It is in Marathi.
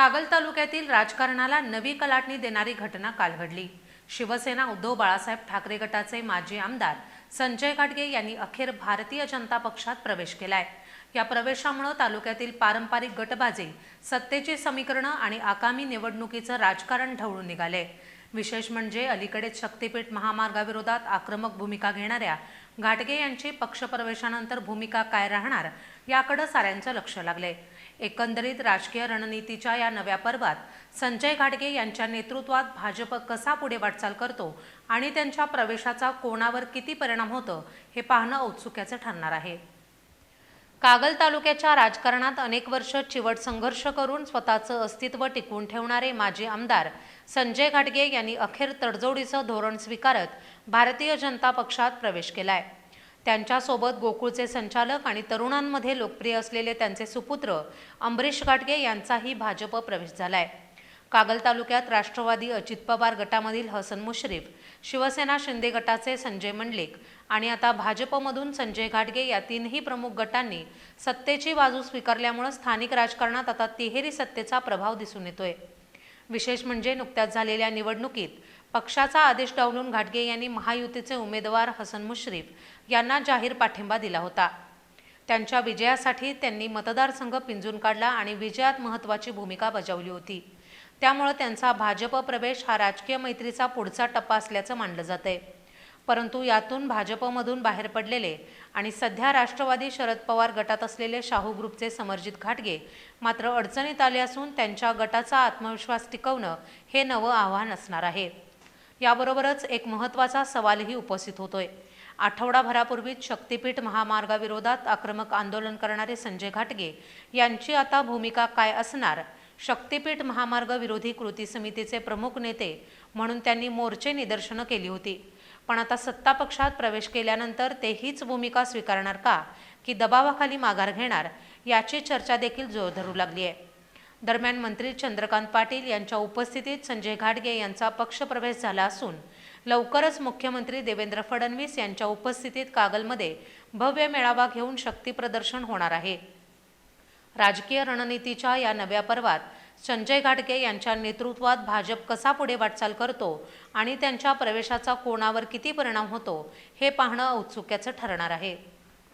कागल तालुक्यातील राजकारणाला नवी कलाटणी देणारी घटना काल घडली. शिवसेना उद्धव बाळासाहेब ठाकरे गटाचे माजी आमदार संजय घाटगे यांनी अखेर भारतीय जनता पक्षात प्रवेश केलाय. या प्रवेशामुळे तालुक्यातील पारंपरिक गटबाजी सत्तेची समीकरणं आणि आगामी निवडणुकीचं राजकारण ढवळून निघाले विशेष म्हणजे अलीकडेच शक्तीपीठ महामार्गाविरोधात आक्रमक भूमिका घेणाऱ्या घाटगे यांची पक्षप्रवेशानंतर भूमिका काय राहणार याकडे साऱ्यांचं लक्ष लागले. एकंदरीत राजकीय रणनीतीच्या या नव्या पर्वात संजय घाटगे यांच्या नेतृत्वात भाजप कसा पुढे वाटचाल करतो आणि त्यांच्या प्रवेशाचा कोणावर किती परिणाम होतो हे पाहणं औत्सुक्याचं ठरणार आहे. कागल तालुक्याच्या राजकारणात अनेक वर्ष चिवट संघर्ष करून स्वतःचं अस्तित्व टिकवून ठेवणारे माजी आमदार संजय घाटगे यांनी अखेर तडजोडीचं धोरण स्वीकारत भारतीय जनता पक्षात प्रवेश केलाय. त्यांच्यासोबत गोकुळचे संचालक आणि तरुणांमध्ये लोकप्रिय असलेले त्यांचे सुपुत्र अंबरीश घाटगे यांचाही भाजप प्रवेश झालाय. कागल तालुक्यात राष्ट्रवादी अजित पवार गटामधील हसन मुश्रीफ शिवसेना शिंदे गटाचे संजय मंडलिक आणि आता भाजपमधून संजय घाटगे या तीनही प्रमुख गटांनी सत्तेची बाजू स्वीकारल्यामुळे स्थानिक राजकारणात आता तिहेरी सत्तेचा प्रभाव दिसून येतोय. विशेष म्हणजे नुकत्याच झालेल्या निवडणुकीत पक्षाचा आदेश डावलून घाटगे यांनी महायुतीचे उमेदवार हसन मुश्रीफ यांना जाहीर पाठिंबा दिला होता. त्यांच्या विजयासाठी त्यांनी मतदारसंघ पिंजून काढला आणि विजयात महत्त्वाची भूमिका बजावली होती. त्यामुळे त्यांचा भाजप प्रवेश हा राजकीय मैत्रीचा पुढचा टप्पा असल्याचं मानलं जातंय. परंतु यातून भाजपमधून बाहेर पडलेले आणि सध्या राष्ट्रवादी शरद पवार गटात असलेले शाहू ग्रुपचे समर्जित घाटगे मात्र अडचणीत आले असून त्यांच्या गटाचा आत्मविश्वास टिकवणं हे नवं आव्हान असणार आहे. याबरोबरच एक महत्त्वाचा सवालही उपस्थित होतोय. आठवडाभरापूर्वीच शक्तीपीठ महामार्गाविरोधात आक्रमक आंदोलन करणारे संजय घाटगे यांची आता भूमिका काय असणार शक्तीपीठ महामार्ग विरोधी कृती समितीचे प्रमुख नेते म्हणून त्यांनी मोर्चे निदर्शनं केली होती. पण आता सत्ता पक्षात प्रवेश केल्यानंतर ते हीच भूमिका स्वीकारणार का की दबावाखाली माघार घेणार याची चर्चा देखील जोर धरू लागली आहे. दरम्यान मंत्री चंद्रकांत पाटील यांच्या उपस्थितीत संजय घाटगे यांचा पक्षप्रवेश झाला असून लवकरच मुख्यमंत्री देवेंद्र फडणवीस यांच्या उपस्थितीत कागलमध्ये भव्य मेळावा घेऊन शक्ती प्रदर्शन होणार आहे. राजकीय रणनीतीच्या या नव्या पर्वात संजय घाटगे यांच्या नेतृत्वात भाजप कसा पुढे वाटचाल करतो आणि त्यांच्या प्रवेशाचा कोणावर किती परिणाम होतो हे पाहणं औत्सुक्याचं ठरणार आहे.